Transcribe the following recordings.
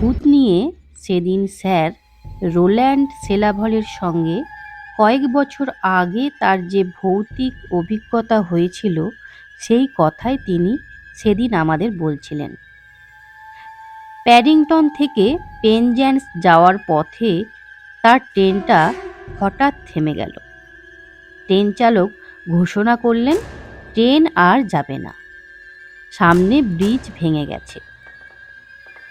ভূত নিয়ে সেদিন স্যার রোল্যান্ড সেলাভলের সঙ্গে কয়েক বছর আগে তার যে ভৌতিক অভিজ্ঞতা হয়েছিল, সেই কথাই তিনি সেদিন আমাদের বলছিলেন। প্যাডিংটন থেকে পেনজ্যান্স যাওয়ার পথে তার ট্রেনটা হঠাৎ থেমে গেল। ট্রেন চালক ঘোষণা করলেন, ট্রেন আর যাবে না। সামনে ব্রিজ ভেঙে গেছে।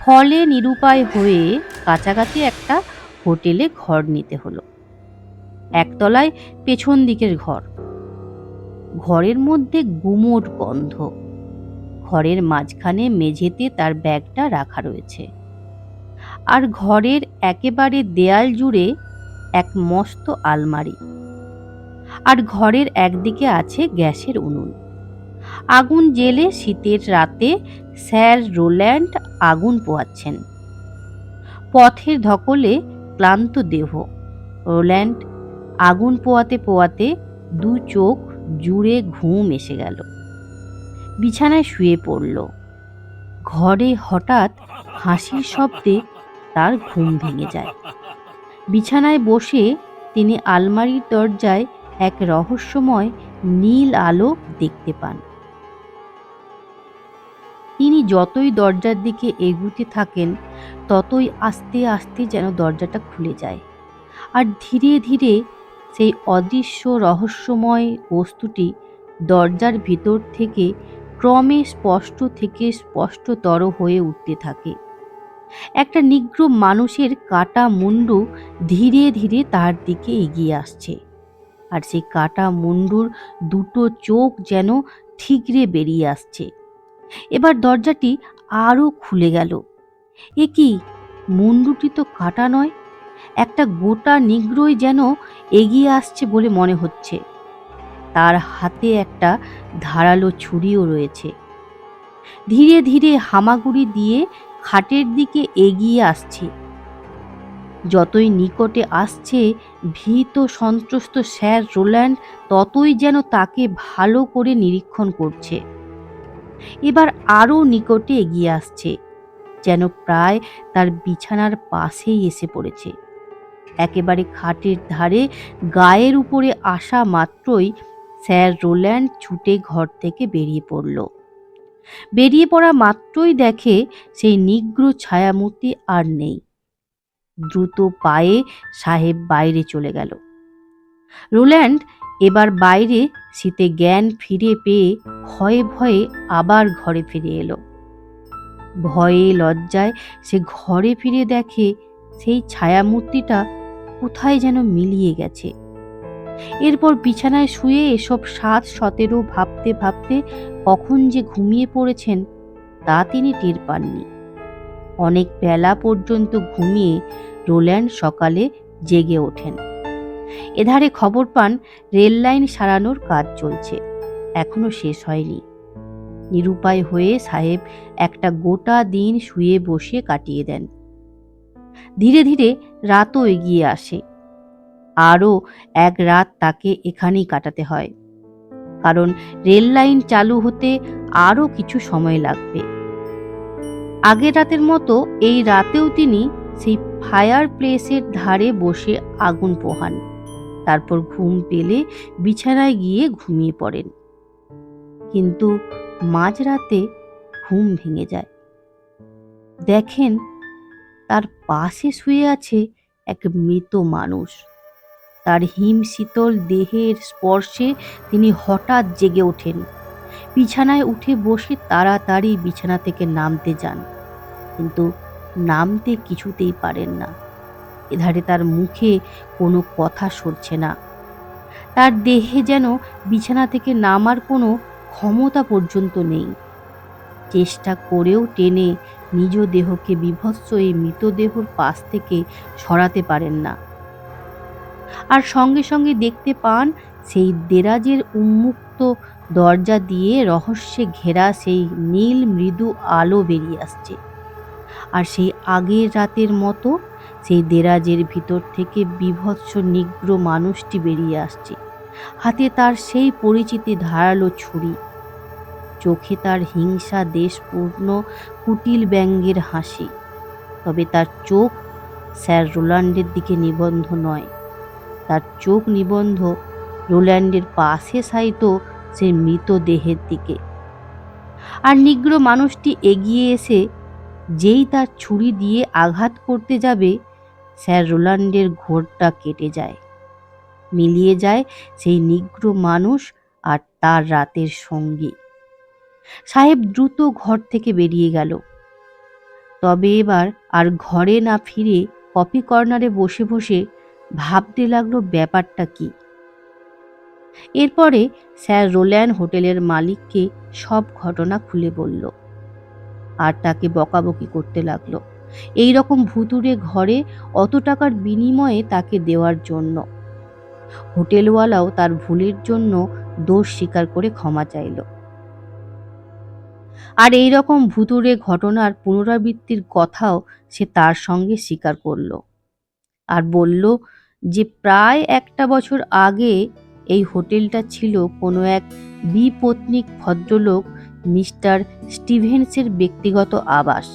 ফলে নিরুপায় হয়ে কাছাকাছি একটা হোটেলে ঘর নিতে হলো। একতলায় পেছন দিকের ঘর। ঘরের মধ্যে গুমোট গন্ধ। ঘরের মাঝখানে মেঝেতে তার ব্যাগটা রাখা রয়েছে। আর ঘরের একেবারে দেয়াল জুড়ে এক মস্ত আলমারি। আর ঘরের একদিকে আছে গ্যাসের উনুন। আগুন জেলে শীতের রাতে স্যার রোল্যান্ড আগুন পোয়াচ্ছেন। পথের ধকলে ক্লান্ত দেহ। রোল্যান্ড আগুন পোয়াতে পোয়াতে দু চোখ জুড়ে ঘুম এসে গেল। বিছানায় শুয়ে পড়ল। ঘরে হঠাৎ হাসির শব্দে তার ঘুম ভেঙে যায়। বিছানায় বসে তিনি আলমারির দরজায় এক রহস্যময় নীল আলো দেখতে পান। যতই দরজার দিকে এগুতে থাকেন, ততই আস্তে আস্তে যেন দরজাটা খুলে যায়। আর ধীরে ধীরে সেই অদৃশ্য রহস্যময় বস্তুটি দরজার ভিতর থেকে ক্রমে স্পষ্ট থেকে স্পষ্টতর হয়ে উঠতে থাকে। একটা নিগ্র মানুষের কাটা মুন্ডু ধীরে ধীরে তার দিকে এগিয়ে আসছে। আর সেই কাটা মুন্ডুর দুটো চোখ যেন ঠিকরে বেরিয়ে আসছে। এবার দরজাটি আরও খুলে গেল। এ কি, মুন্ডুটি তো কাটা নয়, একটা গোটা নিগ্রই যেন এগিয়ে আসছে বলে মনে হচ্ছে। তার হাতে একটা ধারালো ছুরিও রয়েছে। ধীরে ধীরে হামাগুড়ি দিয়ে খাটের দিকে এগিয়ে আসছে। যতই নিকটে আসছে, ভীত সন্ত্রস্ত স্যার রোল্যান্ড ততই যেন তাকে ভালো করে নিরীক্ষণ করছে। এবার আরও নিকটে এগিয়ে আসছে, যেন প্রায় তার বিছানার পাশেই এসে পড়েছে। একেবারে খাটের ধারে গায়ের উপরে আসা মাত্রই স্যার রোল্যান্ড ছুটে ঘর থেকে বেরিয়ে পড়ল। বেরিয়ে পড়া মাত্রই দেখে সেই নিগ্র ছায়ামূর্তি আর নেই। দ্রুত পায়ে সাহেব বাইরে চলে গেল। রোল্যান্ড এবার বাইরে শীতে জ্ঞান ফিরে পেয়ে ভয়ে ভয়ে আবার ঘরে ফিরে এলো। ভয়ে লজ্জায় সে ঘরে ফিরে দেখে সেই ছায়ামূর্তিটা কোথায় যেন মিলিয়ে গেছে। এরপর বিছানায় শুয়ে এসব সাত সতেরো ভাবতে ভাবতে কখন যে ঘুমিয়ে পড়েছেন তা তিনি টের পাননি। অনেক বেলা পর্যন্ত ঘুমিয়ে রোল্যান্ড সকালে জেগে ওঠেন। এধারে খবর পান, রেল লাইন সারানোর কাজ চলছে। এখনও শেষ হয়নি। নিরুপায় হয়ে সাহেব একটা গোটা দিন শুয়ে বসে কাটিয়ে দেন। ধীরে ধীরে রাতও এগিয়ে আসে। আরও এক রাত তাকে এখানেই কাটাতে হয়। কারণ রেল লাইন চালু হতে আরও কিছু সময় লাগবে। আগের রাতের মতো এই রাতেও তিনি সেই ফায়ার প্লেসের ধারে বসে আগুন পোহান। তারপর ঘুম পেলে বিছানায় গিয়ে ঘুমিয়ে পড়েন। কিন্তু মাঝরাতে ঘুম ভেঙে যায়। দেখেন, তার পাশে শুয়ে আছে এক মৃত মানুষ। তার হিম শীতল দেহের স্পর্শে তিনি হঠাৎ জেগে ওঠেন। বিছানায় উঠে বসে তাড়াতাড়ি বিছানা থেকে নামতে যান, কিন্তু নামতে কিছুতেই পারেন না। এধারে তার মুখে কোনো কথা সরছে না। তার দেহে যেন বিছানা থেকে নামার কোনো ক্ষমতা পর্যন্ত নেই। চেষ্টা করেও টেনে নিজ দেহকে বিভৎস এই মৃতদেহর পাশ থেকে সরাতে পারেন না। আর সঙ্গে সঙ্গে দেখতে পান সেই দেরাজের উন্মুক্ত দরজা দিয়ে রহস্যে ঘেরা সেই নীল মৃদু আলো বেরিয়ে আসছে। আর সেই আগের রাতের মতো সেই দেরাজের ভিতর থেকে বিভৎস নিগ্র মানুষটি বেরিয়ে আসছে। হাতে তার সেই পরিচিতি ধারালো ছুরি। চোখে তার হিংসা দেশপূর্ণ কুটিল ব্যঙ্গের হাসি। তবে তার চোখ স্যার রোল্যান্ডের দিকে নিবন্ধ নয়। তার চোখ নিবন্ধ রোল্যান্ডের পাশে সাইত সেই মৃতদেহের দিকে। আর নিগ্র মানুষটি এগিয়ে এসে যেই তার ছুরি দিয়ে আঘাত করতে যাবে স্যার রোল্যান্ডের ঘোরটা কেটে যায়। মিলিয়ে যায় সেই নিগ্র মানুষ আর তার রাতের সঙ্গী। সাহেব দ্রুত ঘর থেকে বেরিয়ে গেল। তবে এবার আর ঘরে না ফিরে কপি কর্নারে বসে বসে ভাবতে লাগল ব্যাপারটা কি। এরপরে স্যার রোল্যান্ড হোটেলের মালিককে সব ঘটনা খুলে বলল। আর তাকে বকাবকি করতে লাগল। এই রকম ভুতুরে ঘরে অত টাকার বিনিময়ে তাকে দেওয়ার জন্য। হোটেলওয়ালাও তার ভুলের জন্য দোষ স্বীকার করে ক্ষমা চাইল। আর এই রকম ভুতুরে ঘটনার পুনরাবৃত্তির কথাও সে তার সঙ্গে স্বীকার করল। আর বলল যে প্রায় একটা বছর আগে এই হোটেলটা ছিল কোনো এক বিপত্নিক ভদ্রলোক মিস্টার স্টিভেন্সের ব্যক্তিগত আবাস।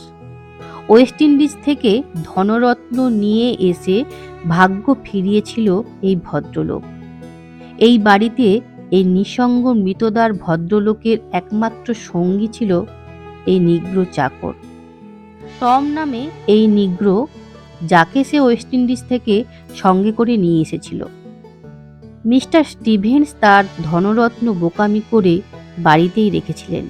ওয়েস্ট ইন্ডিজ থেকে ধনরত্ন নিয়ে এসে ভাগ্য ফিরিয়েছিল এই ভদ্রলোক। এই বাড়িতে এই নিঃসঙ্গ মৃতদার ভদ্রলোকের একমাত্র সঙ্গী ছিল এই নিগ্র চাকর। টম নামে এই নিগ্র, যাকে সে ওয়েস্ট ইন্ডিজ থেকে সঙ্গে করে নিয়ে এসেছিল। মিস্টার স্টিভেন্স তার ধনরত্ন বোকামি করে বাড়িতেই রেখেছিলেন।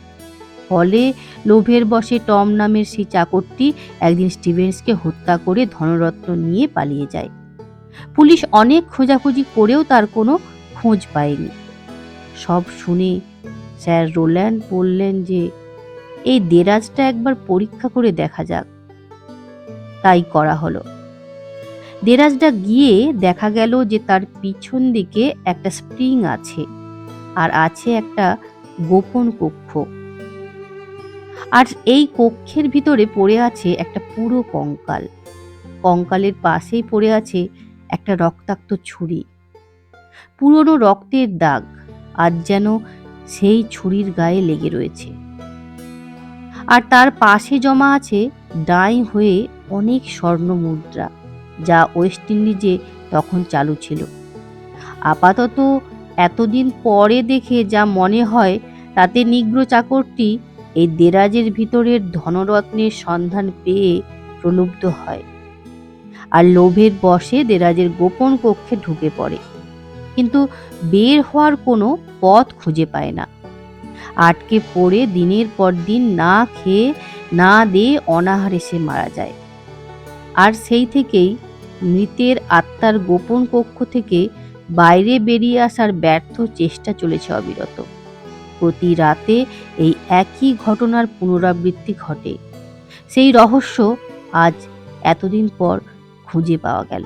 ফলে লোভের বশে টম নামের সেই চাকরটি একদিন স্টিভেন্সকে হত্যা করে ধনরত্ন নিয়ে পালিয়ে যায়। পুলিশ অনেক খোঁজাখুঁজি করেও তার কোনো খোঁজ পায়নি। সব শুনে স্যার রোল্যান্ড বললেন যে, এই দেরাজটা একবার পরীক্ষা করে দেখা যাক। তাই করা হলো। দেরাজটা গিয়ে দেখা গেল যে তার পিছন দিকে একটা স্প্রিং আছে, আর আছে একটা গোপন কক্ষ। আর এই কক্ষের ভিতরে পড়ে আছে একটা পুরো কঙ্কাল। কঙ্কালের পাশেই পড়ে আছে একটা রক্তাক্ত ছুরি। পুরনো রক্তের দাগ আজ যেন সেই ছুরির গায়ে লেগে রয়েছে। আর তার পাশে জমা আছে ডাই হয়ে অনেক স্বর্ণ মুদ্রা, যা ওয়েস্ট ইন্ডিজে তখন চালু ছিল। আপাতত এতদিন পরে দেখে যা মনে হয়, তাতে নিগ্র চাকরটি এই দেরাজের ভিতরের ধনরত্নের সন্ধান পেয়ে প্রলুব্ধ হয়। আর লোভের বশে দেরাজের গোপন কক্ষে ঢুকে পড়ে। কিন্তু বের হওয়ার কোনো পথ খুঁজে পায় না। আটকে পড়ে দিনের পর দিন না খেয়ে, না দিয়ে অনাহারে সে মারা যায়। আর সেই থেকেই মৃতের আত্মার গোপন কক্ষ থেকে বাইরে বেরিয়ে আসার ব্যর্থ চেষ্টা চলেছে অবিরত। প্রতি রাতে এই একই ঘটনার পুনরাবৃত্তি ঘটে। সেই রহস্য আজ এতদিন পর খুঁজে পাওয়া গেল।